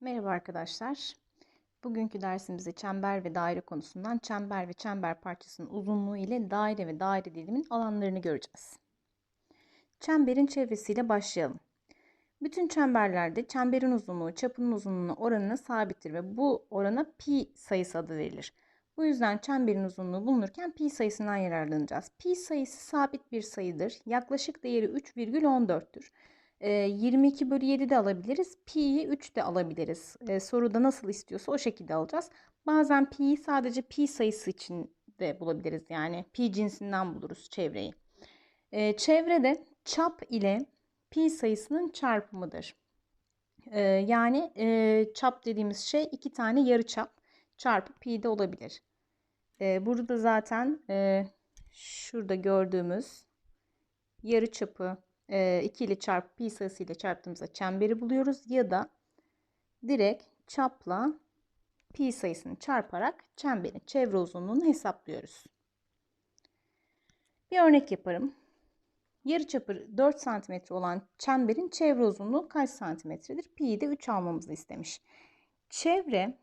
Merhaba arkadaşlar. Bugünkü dersimizde çember ve daire konusundan çember ve çember parçasının uzunluğu ile daire ve daire dilimin alanlarını göreceğiz. Çemberin çevresiyle başlayalım. Bütün çemberlerde çemberin uzunluğu çapının uzunluğuna oranına sabittir ve bu orana pi sayısı adı verilir. Bu yüzden çemberin uzunluğu bulunurken pi sayısından yararlanacağız. Pi sayısı sabit bir sayıdır. Yaklaşık değeri 3,14'tür. E, 22 bölü 7 de alabiliriz. Pi'yi 3 de alabiliriz. E, soruda nasıl istiyorsa o şekilde alacağız. Bazen pi'yi sadece pi sayısı için de bulabiliriz. Yani pi cinsinden buluruz çevreyi. E, çevrede çap ile pi sayısının çarpımıdır. Yani çap dediğimiz şey iki tane yarı çap çarpı pi de olabilir. E, burada zaten e, şurada gördüğümüz yarı çapı 2 ile çarpı pi sayısı ile çarptığımızda çemberi buluyoruz ya da direkt çapla pi sayısını çarparak çemberin çevre uzunluğunu hesaplıyoruz. Bir örnek yaparım. Yarıçapı 4 cm olan çemberin çevre uzunluğu kaç santimetredir? Pi'yi de 3 almamızı istemiş. Çevre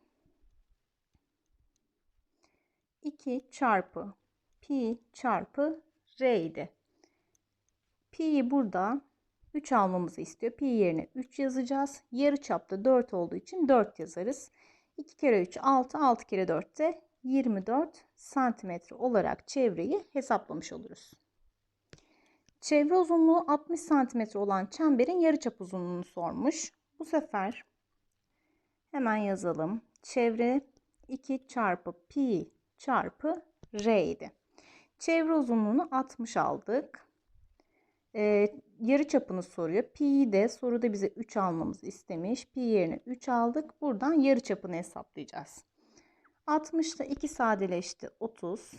2 çarpı pi çarpı r idi. Pi'yi burada 3 almamızı istiyor. Pi yerine 3 yazacağız. Yarı çapta 4 olduğu için 4 yazarız. 2 kere 3 6, 6 kere 4 de 24 santimetre olarak çevreyi hesaplamış oluruz. Çevre uzunluğu 60 santimetre olan çemberin yarıçap uzunluğunu sormuş. Bu sefer hemen yazalım. Çevre 2 çarpı pi çarpı r idi. Çevre uzunluğunu 60 aldık. Ee, yarı çapını soruyor. Pi'yi de soruda bize 3 almamızı istemiş. Pi yerine 3 aldık. Buradan yarı çapını hesaplayacağız. 60 ile 2 sadeleşti 30.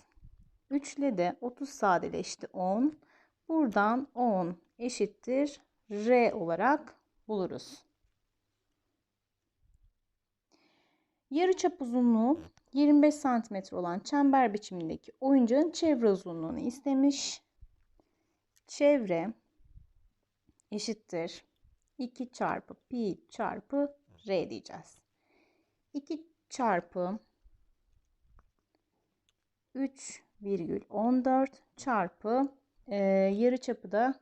3 ile de 30 sadeleşti 10. Buradan 10 eşittir R olarak buluruz. Yarıçap uzunluğu 25 cm olan çember biçimindeki oyuncağın çevre uzunluğunu istemiş. Çevre eşittir 2 çarpı pi çarpı r diyeceğiz. 2 çarpı 3,14 çarpı e, yarı çapı da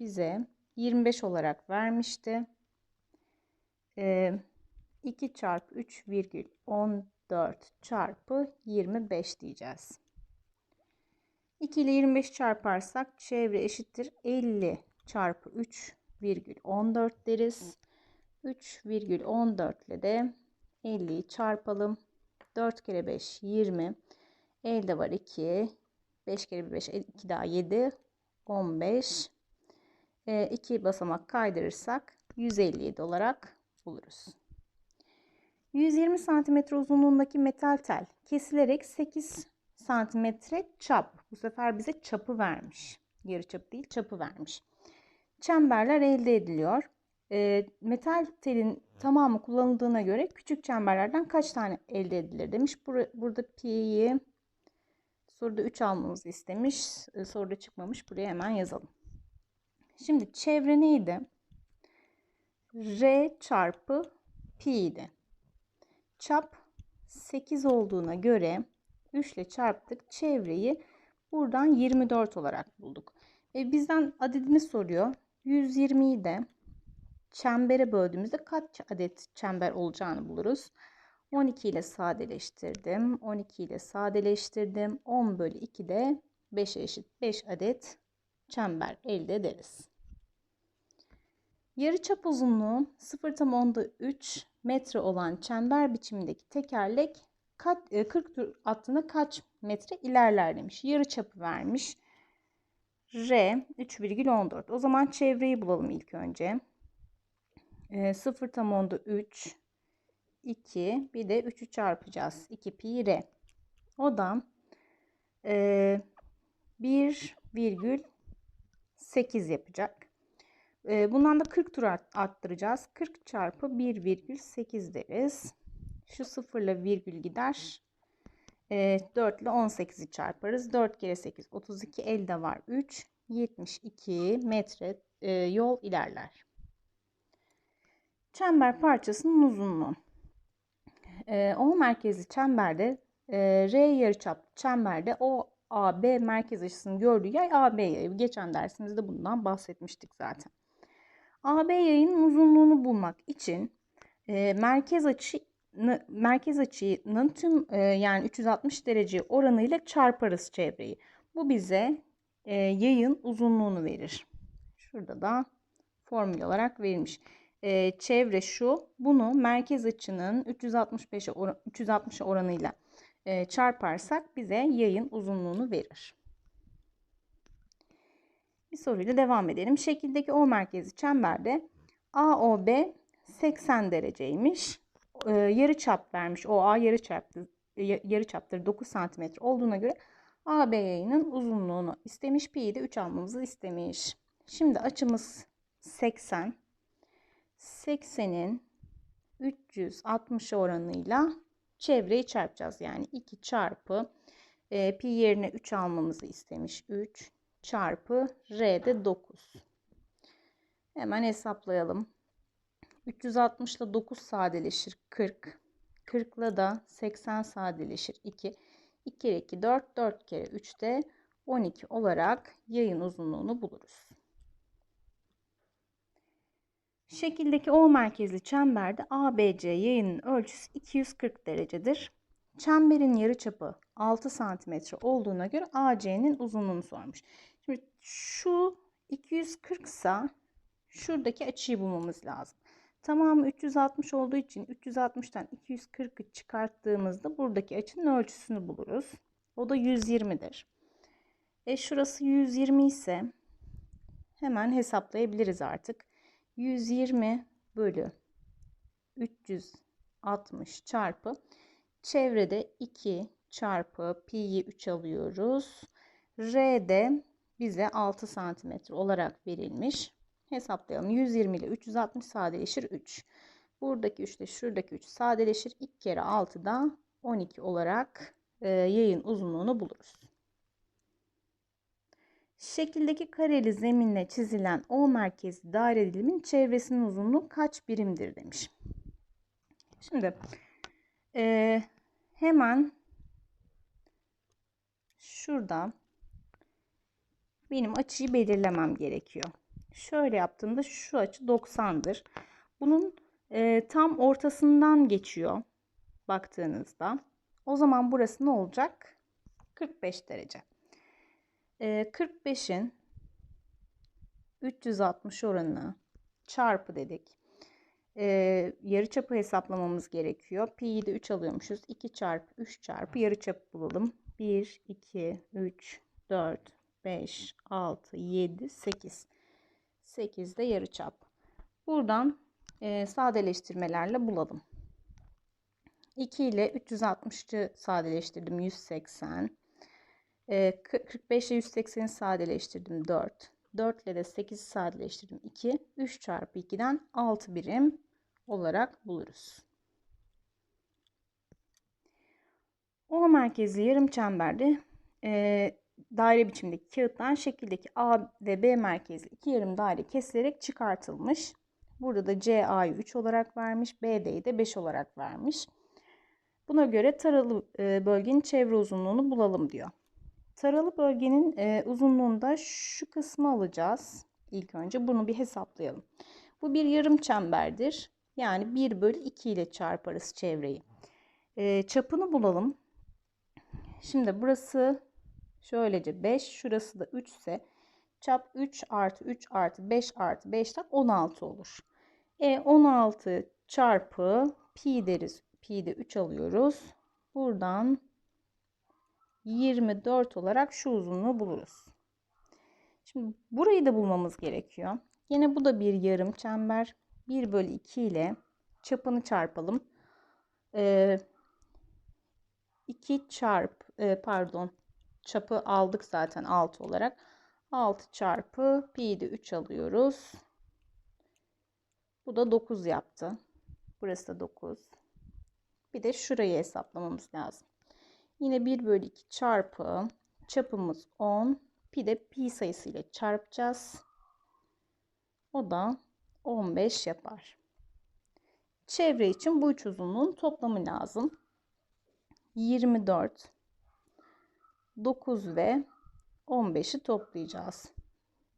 bize 25 olarak vermişti. E, 2 çarpı 3,14 çarpı 25 diyeceğiz. 2 ile 25 çarparsak çevre eşittir 50 çarpı 3,14 deriz. 3,14 ile de 50'yi çarpalım. 4 kere 5 20. Elde var 2. 5 kere 5 2 daha 7. 15. 2 basamak kaydırırsak 157 olarak buluruz. 120 cm uzunluğundaki metal tel kesilerek 8 santimetre çap. Bu sefer bize çapı vermiş. Yarı çap değil çapı vermiş. Çemberler elde ediliyor. E, metal telin tamamı kullanıldığına göre küçük çemberlerden kaç tane elde edilir demiş. Bur burada pi'yi soruda 3 almamızı istemiş. E, soruda çıkmamış. Buraya hemen yazalım. Şimdi çevre neydi? R çarpı pi. Çap 8 olduğuna göre 3 ile çarptık. Çevreyi buradan 24 olarak bulduk. E, bizden adedini soruyor. 120'yi de çembere böldüğümüzde kaç adet çember olacağını buluruz. 12 ile sadeleştirdim. 12 ile sadeleştirdim. 10 bölü 2 de 5'e eşit 5 adet çember elde ederiz. Yarıçap uzunluğu 0,3 metre olan çember biçimindeki tekerlek 40 tur attığında kaç metre ilerler demiş. Yarı çapı vermiş. R 3,14. O zaman çevreyi bulalım ilk önce. E, 0 tam onda 3 2 bir de 3'ü çarpacağız. 2 pi r. O da e, 1,8 yapacak. E, bundan da 40 tur arttıracağız. 40 çarpı 1,8 deriz. Şu sıfırla virgül gider. E, 4 ile 18'i çarparız. 4 kere 8 32 elde var 3. 72 metre e, yol ilerler. Çember parçasının uzunluğu. E, o merkezli çemberde e, R yarıçap çemberde o AB merkez açısının gördüğü yay AB yayı. Geçen dersimizde bundan bahsetmiştik zaten. AB yayının uzunluğunu bulmak için e, merkez açı merkez açının tüm e, yani 360 derece oranıyla çarparız çevreyi. Bu bize e, yayın uzunluğunu verir. Şurada da formül olarak verilmiş. E, çevre şu. Bunu merkez açının 365'e oran, 360 oranıyla e, çarparsak bize yayın uzunluğunu verir. Bir soruyla devam edelim. Şekildeki O merkezi çemberde AOB 80 dereceymiş. E, yarı çap vermiş. OA yarı çaptır, yarı çaptır 9 cm olduğuna göre AB yayının uzunluğunu istemiş. Pi'yi de 3 almamızı istemiş. Şimdi açımız 80. 80'in 360 oranıyla çevreyi çarpacağız. Yani 2 çarpı e, pi yerine 3 almamızı istemiş. 3 çarpı r de 9. Hemen hesaplayalım. 360 ile 9 sadeleşir 40. 40 ile da 80 sadeleşir 2. 2 kere 2 4, 4 kere 3 de 12 olarak yayın uzunluğunu buluruz. Şekildeki O merkezli çemberde ABC yayının ölçüsü 240 derecedir. Çemberin yarıçapı 6 cm olduğuna göre AC'nin uzunluğunu sormuş. Şu 240 ise şuradaki açıyı bulmamız lazım. Tamamı 360 olduğu için 360'tan 240'ı çıkarttığımızda buradaki açının ölçüsünü buluruz. O da 120'dir. E şurası 120 ise hemen hesaplayabiliriz artık. 120 bölü 360 çarpı çevrede 2 çarpı pi'yi 3 alıyoruz. R de bize 6 santimetre olarak verilmiş. Hesaplayalım. 120 ile 360 sadeleşir 3. Buradaki 3 ile şuradaki 3 sadeleşir. 2 kere 6 da 12 olarak e, yayın uzunluğunu buluruz. Şekildeki kareli zeminle çizilen O merkezli daire dilimin çevresinin uzunluğu kaç birimdir demiş. Şimdi e, hemen şurada benim açıyı belirlemem gerekiyor. Şöyle yaptığımda şu açı 90'dır. Bunun e, tam ortasından geçiyor baktığınızda. O zaman burası ne olacak? 45 derece. 45'in 360 oranını çarpı dedik. Ee, yarıçapı hesaplamamız gerekiyor. Pi'yi de 3 alıyormuşuz. 2 çarpı 3 çarpı yarıçapı bulalım. 1, 2, 3, 4, 5, 6, 7, 8. 8 de yarıçap. Buradan e, sadeleştirmelerle bulalım. 2 ile 360'ı sadeleştirdim. 180. 45 ile 180'i sadeleştirdim 4. 4 ile de 8'i sadeleştirdim 2. 3 çarpı 2'den 6 birim olarak buluruz. O merkezli yarım çemberde e, daire biçimdeki kağıttan şekildeki A ve B merkezli iki yarım daire kesilerek çıkartılmış. Burada da CA'yı 3 olarak vermiş, BD'yi de 5 olarak vermiş. Buna göre taralı e, bölgenin çevre uzunluğunu bulalım diyor. Taralı bölgenin e, uzunluğunda şu kısmı alacağız. İlk önce bunu bir hesaplayalım. Bu bir yarım çemberdir. Yani 1 bölü 2 ile çarparız çevreyi. E, çapını bulalım. Şimdi burası şöylece 5. Şurası da 3 ise çap 3 artı 3 artı 5 artı 5'ten 16 olur. E 16 çarpı pi deriz. Pi de 3 alıyoruz. Buradan 24 olarak şu uzunluğu buluruz. Şimdi burayı da bulmamız gerekiyor. Yine bu da bir yarım çember. 1 bölü 2 ile çapını çarpalım. Ee, 2 çarp e, pardon çapı aldık zaten 6 olarak. 6 çarpı pi de 3 alıyoruz. Bu da 9 yaptı. Burası da 9. Bir de şurayı hesaplamamız lazım. Yine 1 bölü 2 çarpı çapımız 10 Pi de pi sayısı ile çarpacağız. O da 15 yapar. Çevre için bu üç uzunluğun toplamı lazım. 24, 9 ve 15'i toplayacağız.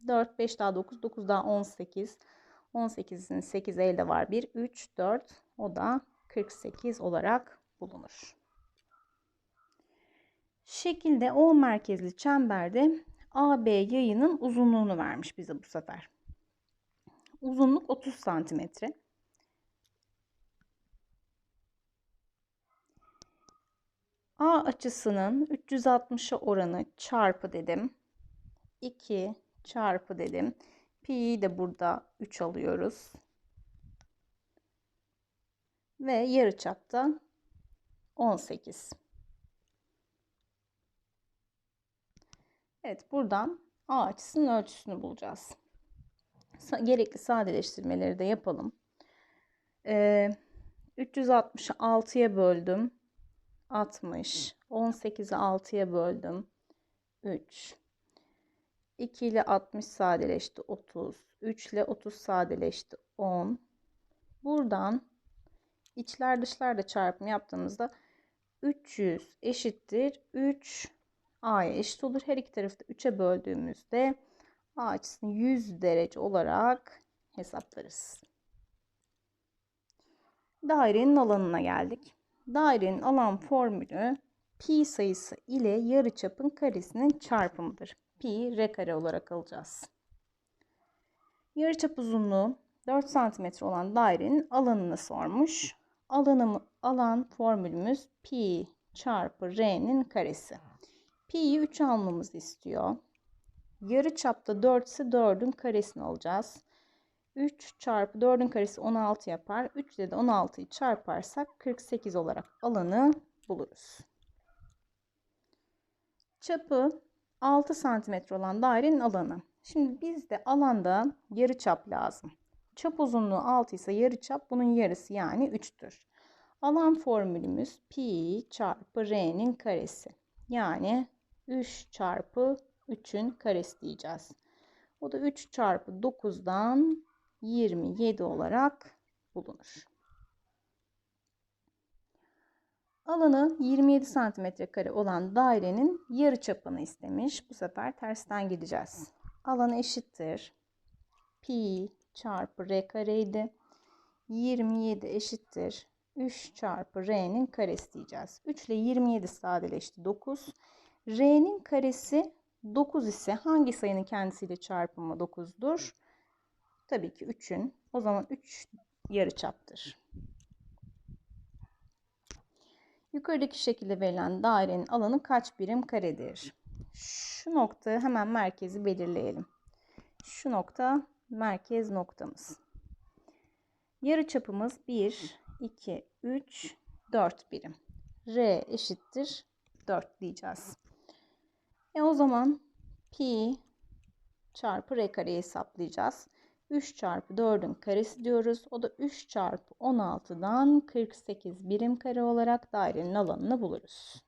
4, 5 daha 9, 9 daha 18. 18'in 8 elde var. 1, 3, 4. O da 48 olarak bulunur. Şekilde O merkezli çemberde AB yayının uzunluğunu vermiş bize bu sefer. Uzunluk 30 santimetre. A açısının 360'a oranı çarpı dedim. 2 çarpı dedim. Pi'yi de burada 3 alıyoruz. Ve yarıçapta 18. Evet buradan A açısının ölçüsünü bulacağız. Gerekli sadeleştirmeleri de yapalım. Ee, 360'ı 6'ya böldüm. 60. 18'i 6'ya böldüm. 3. 2 ile 60 sadeleşti 30. 3 ile 30 sadeleşti 10. Buradan içler dışlar da çarpım yaptığımızda 300 eşittir 3 A'ya eşit olur. Her iki tarafı da 3'e böldüğümüzde A açısını 100 derece olarak hesaplarız. Dairenin alanına geldik. Dairenin alan formülü pi sayısı ile yarıçapın karesinin çarpımıdır. Pi r kare olarak alacağız. Yarıçap uzunluğu 4 cm olan dairenin alanını sormuş. Alanım, alan formülümüz pi çarpı r'nin karesi. Pi'yi 3 almamızı istiyor. Yarı çapta 4 ise 4'ün karesini alacağız. 3 çarpı 4'ün karesi 16 yapar. 3 ile de 16'yı çarparsak 48 olarak alanı buluruz. Çapı 6 cm olan dairenin alanı. Şimdi bizde alanda yarı çap lazım. Çap uzunluğu 6 ise yarı çap bunun yarısı yani 3'tür. Alan formülümüz pi çarpı r'nin karesi. Yani 3 çarpı 3'ün karesi diyeceğiz. O da 3 çarpı 9'dan 27 olarak bulunur. Alanı 27 cm kare olan dairenin yarı çapını istemiş. Bu sefer tersten gideceğiz. Alanı eşittir. Pi çarpı r kareydi. 27 eşittir. 3 çarpı r'nin karesi diyeceğiz. 3 ile 27 sadeleşti 9. R'nin karesi 9 ise hangi sayının kendisiyle çarpımı 9'dur? Tabii ki 3'ün. O zaman 3 yarıçaptır. Yukarıdaki şekilde verilen dairenin alanı kaç birim karedir? Şu noktayı hemen merkezi belirleyelim. Şu nokta merkez noktamız. Yarıçapımız 1, 2, 3, 4 birim. R eşittir 4 diyeceğiz. E o zaman pi çarpı r kareyi hesaplayacağız. 3 çarpı 4'ün karesi diyoruz. O da 3 çarpı 16'dan 48 birim kare olarak dairenin alanını buluruz.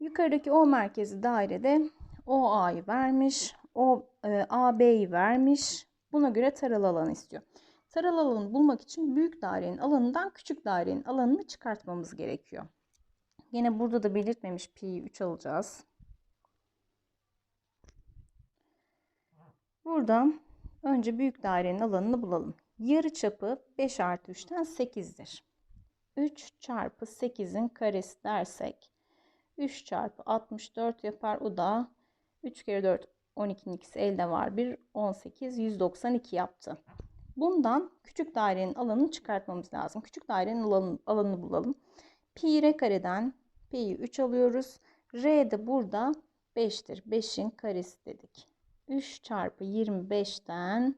Yukarıdaki O merkezi dairede OA'yı vermiş, o e, AB'yi vermiş. Buna göre taralı alanı istiyor. Taralı alanı bulmak için büyük dairenin alanından küçük dairenin alanını çıkartmamız gerekiyor. Yine burada da belirtmemiş pi'yi 3 alacağız. Burada önce büyük dairenin alanını bulalım. Yarı çapı 5 artı 3'ten 8'dir. 3 çarpı 8'in karesi dersek 3 çarpı 64 yapar. O da 3 kere 4 12'nin ikisi elde var. 1 18 192 yaptı. Bundan küçük dairenin alanını çıkartmamız lazım. Küçük dairenin alanını, alanını bulalım. Pi r kareden pi'yi 3 alıyoruz. R de burada 5'tir. 5'in karesi dedik. 3 çarpı 25'ten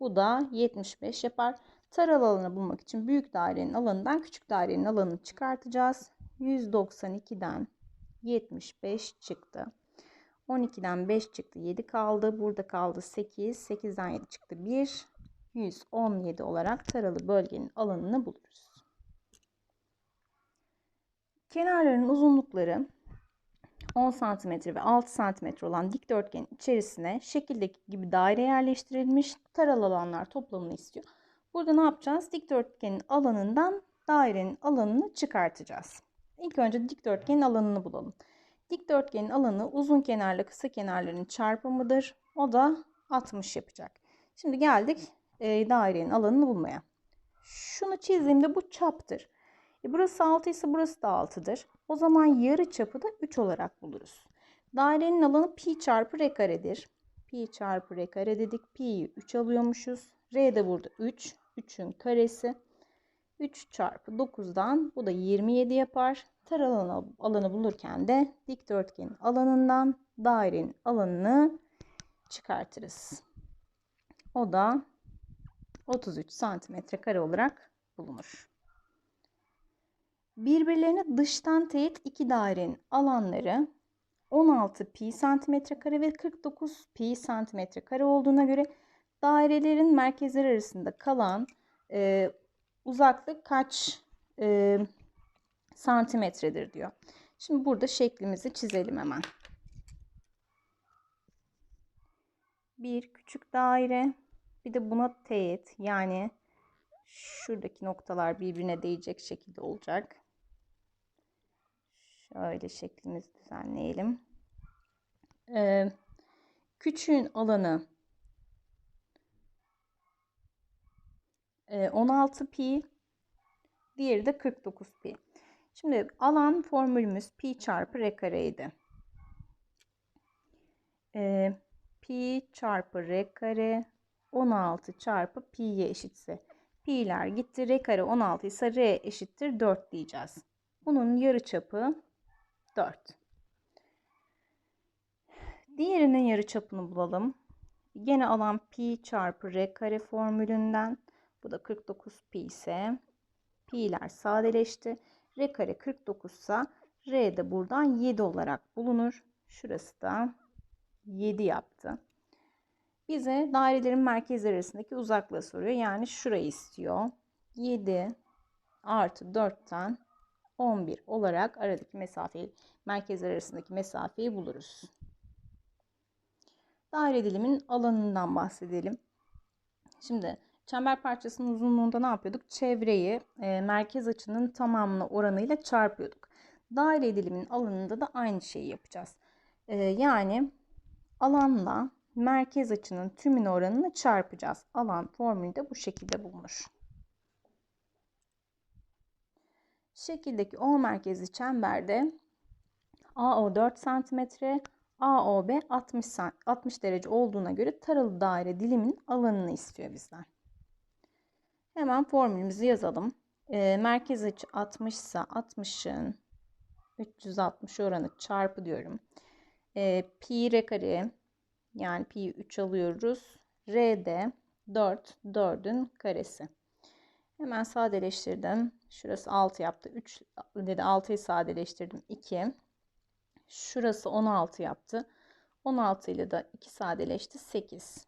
bu da 75 yapar. Taralı alanı bulmak için büyük dairenin alanından küçük dairenin alanını çıkartacağız. 192'den 75 çıktı. 12'den 5 çıktı 7 kaldı. Burada kaldı 8. 8'den 7 çıktı 1. 117 olarak taralı bölgenin alanını buluruz. Kenarların uzunlukları 10 cm ve 6 cm olan dikdörtgenin içerisine şekildeki gibi daire yerleştirilmiş taralı alanlar toplamını istiyor. Burada ne yapacağız? Dikdörtgenin alanından dairenin alanını çıkartacağız. İlk önce dikdörtgenin alanını bulalım. Dikdörtgenin alanı uzun kenarla kısa kenarların çarpımıdır. O da 60 yapacak. Şimdi geldik e, dairenin alanını bulmaya. Şunu çizdiğimde bu çaptır. E burası 6 ise burası da 6'dır. O zaman yarı çapı da 3 olarak buluruz. Dairenin alanı pi çarpı r karedir. Pi çarpı r kare dedik. Pi'yi 3 alıyormuşuz. R de burada 3. 3'ün karesi. 3 çarpı 9'dan bu da 27 yapar. Taralı alanı bulurken de dikdörtgenin alanından dairenin alanını çıkartırız. O da 33 santimetre kare olarak bulunur. Birbirlerine dıştan teğet iki dairenin alanları 16 pi santimetre kare ve 49 pi santimetre kare olduğuna göre dairelerin merkezleri arasında kalan e, uzaklık kaç e, santimetredir diyor. Şimdi burada şeklimizi çizelim hemen. Bir küçük daire bir de buna teğet yani şuradaki noktalar birbirine değecek şekilde olacak. Şöyle şeklimizi düzenleyelim. Ee, küçüğün alanı 16 pi, diğeri de 49 pi. Şimdi alan formülümüz pi çarpı r kareydi. Ee, pi çarpı r kare 16 çarpı pi'ye eşitse pi'ler gitti. R kare 16 ise r eşittir 4 diyeceğiz. Bunun yarı çapı 4. Diğerinin yarı çapını bulalım. Gene alan pi çarpı r kare formülünden bu da 49 pi ise pi'ler sadeleşti. R kare 49 ise R de buradan 7 olarak bulunur. Şurası da 7 yaptı. Bize dairelerin merkezleri arasındaki uzaklığı soruyor. Yani şurayı istiyor. 7 artı 4'ten 11 olarak aradaki mesafeyi, merkezler arasındaki mesafeyi buluruz. Daire dilimin alanından bahsedelim. Şimdi çember parçasının uzunluğunda ne yapıyorduk? Çevreyi e, merkez açının tamamına oranıyla çarpıyorduk. Daire dilimin alanında da aynı şeyi yapacağız. E, yani alanla merkez açının tümün oranını çarpacağız. Alan formülü de bu şekilde bulunur. Şekildeki O merkezli çemberde AO 4 cm, AOB 60, 60 derece olduğuna göre taralı daire dilimin alanını istiyor bizden. Hemen formülümüzü yazalım. E, merkez açı 60 ise 60'ın 360 oranı çarpı diyorum. E, pi r kare yani pi 3 alıyoruz. R de 4, 4'ün karesi. Hemen sadeleştirdim. Şurası 6 yaptı. 3 dedi 6'yı sadeleştirdim. 2. Şurası 16 yaptı. 16 ile de 2 sadeleşti. 8.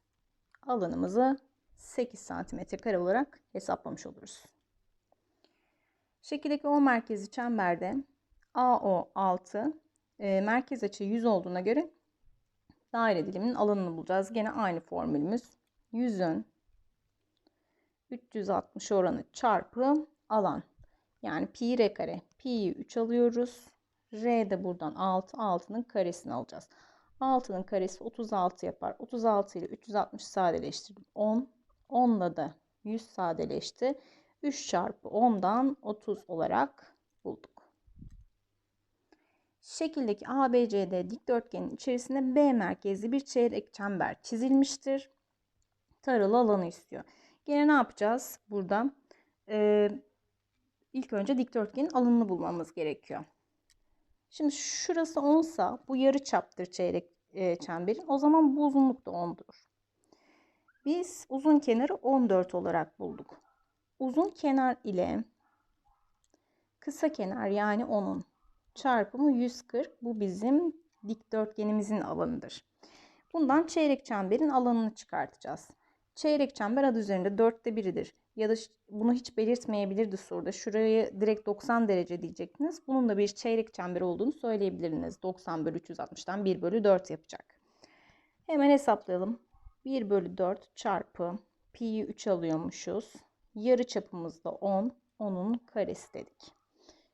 Alanımızı 8 santimetre kare olarak hesaplamış oluruz. Şekildeki O merkezi çemberde AO 6 e, merkez açı 100 olduğuna göre daire diliminin alanını bulacağız. Gene aynı formülümüz. 100'ün 360 oranı çarpı alan. Yani pi r kare. Pi'yi 3 alıyoruz. R de buradan 6. 6'nın karesini alacağız. 6'nın karesi 36 yapar. 36 ile 360 sadeleştirdim. 10. 10 ile de 100 sadeleşti. 3 çarpı 10'dan 30 olarak bulduk. Şekildeki ABCD dikdörtgenin içerisinde B merkezli bir çeyrek çember çizilmiştir. Taralı alanı istiyor. Gene ne yapacağız burada? Ee, ilk önce dikdörtgenin alanını bulmamız gerekiyor. Şimdi şurası 10 sa bu yarı çaptır çeyrek e, çemberin. O zaman bu uzunluk da 10'dur. Biz uzun kenarı 14 olarak bulduk. Uzun kenar ile kısa kenar yani 10'un çarpımı 140. Bu bizim dikdörtgenimizin alanıdır. Bundan çeyrek çemberin alanını çıkartacağız. Çeyrek çember adı üzerinde dörtte biridir. ya da bunu hiç belirtmeyebilirdi soruda. Şurayı direkt 90 derece diyecektiniz. Bunun da bir çeyrek çember olduğunu söyleyebilirdiniz. 90 bölü 360'tan 1 bölü 4 yapacak. Hemen hesaplayalım. 1 bölü 4 çarpı pi'yi 3 alıyormuşuz. Yarı çapımız da 10. 10'un karesi dedik.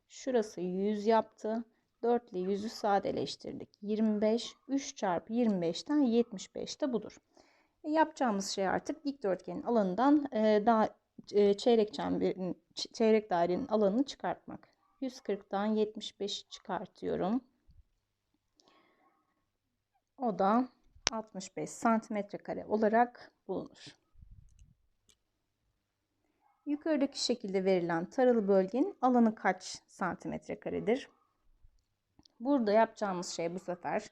Şurası 100 yaptı. 4 ile 100'ü sadeleştirdik. 25. 3 çarpı 25'ten 75 de budur. E, yapacağımız şey artık dikdörtgenin alanından e, daha e, çeyrek çemberin çeyrek dairenin alanını çıkartmak. 140'tan 75 çıkartıyorum. O da 65 santimetre kare olarak bulunur. Yukarıdaki şekilde verilen taralı bölgenin alanı kaç santimetre karedir? Burada yapacağımız şey bu sefer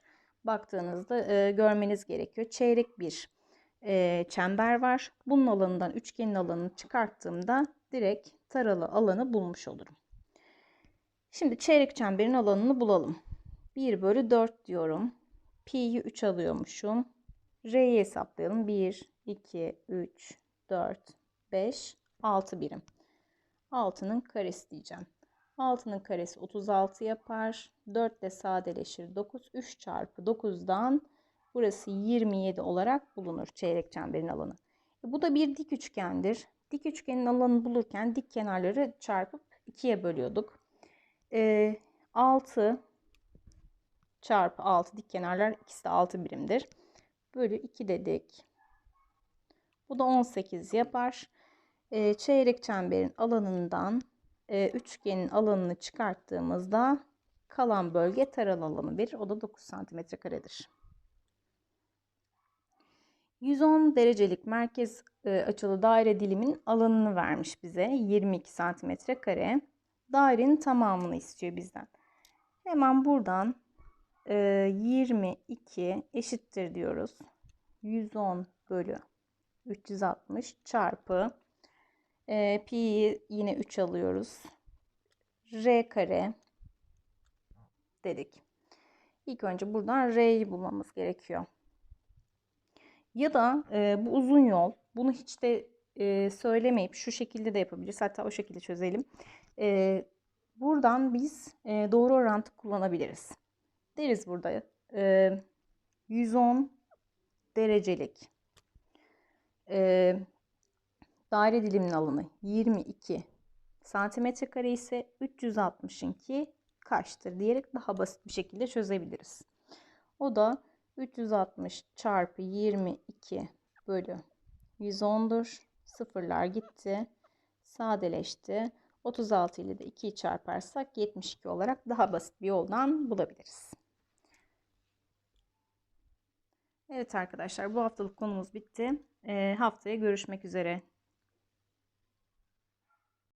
baktığınızda e, görmeniz gerekiyor. Çeyrek bir e, çember var. Bunun alanından üçgenin alanını çıkarttığımda direkt taralı alanı bulmuş olurum. Şimdi çeyrek çemberin alanını bulalım. 1 bölü 4 diyorum. Pi'yi 3 alıyormuşum. R'yi hesaplayalım. 1, 2, 3, 4, 5, 6 birim. 6'nın karesi diyeceğim. 6'nın karesi 36 yapar. 4 de sadeleşir 9. 3 çarpı 9'dan burası 27 olarak bulunur çeyrek çemberin alanı. E, bu da bir dik üçgendir. Dik üçgenin alanını bulurken dik kenarları çarpıp 2'ye bölüyorduk. E, 6 çarpı 6 dik kenarlar ikisi de 6 birimdir. Bölü 2 dedik. Bu da 18 yapar. E, çeyrek çemberin alanından e, üçgenin alanını çıkarttığımızda kalan bölge taralı alanı verir. O da 9 santimetre karedir. 110 derecelik merkez e, açılı daire dilimin alanını vermiş bize. 22 santimetre kare. Dairenin tamamını istiyor bizden. Hemen buradan e, 22 eşittir diyoruz. 110 bölü 360 çarpı e, pi'yi yine 3 alıyoruz. R kare dedik. İlk önce buradan R'yi bulmamız gerekiyor. Ya da e, bu uzun yol. Bunu hiç de e, söylemeyip şu şekilde de yapabiliriz. Hatta o şekilde çözelim. E, buradan biz e, doğru orantı kullanabiliriz. Deriz burada e, 110 derecelik e, daire diliminin alanı 22 santimetre kare ise 360'ınki kaçtır diyerek daha basit bir şekilde çözebiliriz. O da 360 çarpı 22 bölü 110'dur. Sıfırlar gitti. Sadeleşti. 36 ile de 2'yi çarparsak 72 olarak daha basit bir yoldan bulabiliriz. Evet arkadaşlar bu haftalık konumuz bitti. Ee, haftaya görüşmek üzere.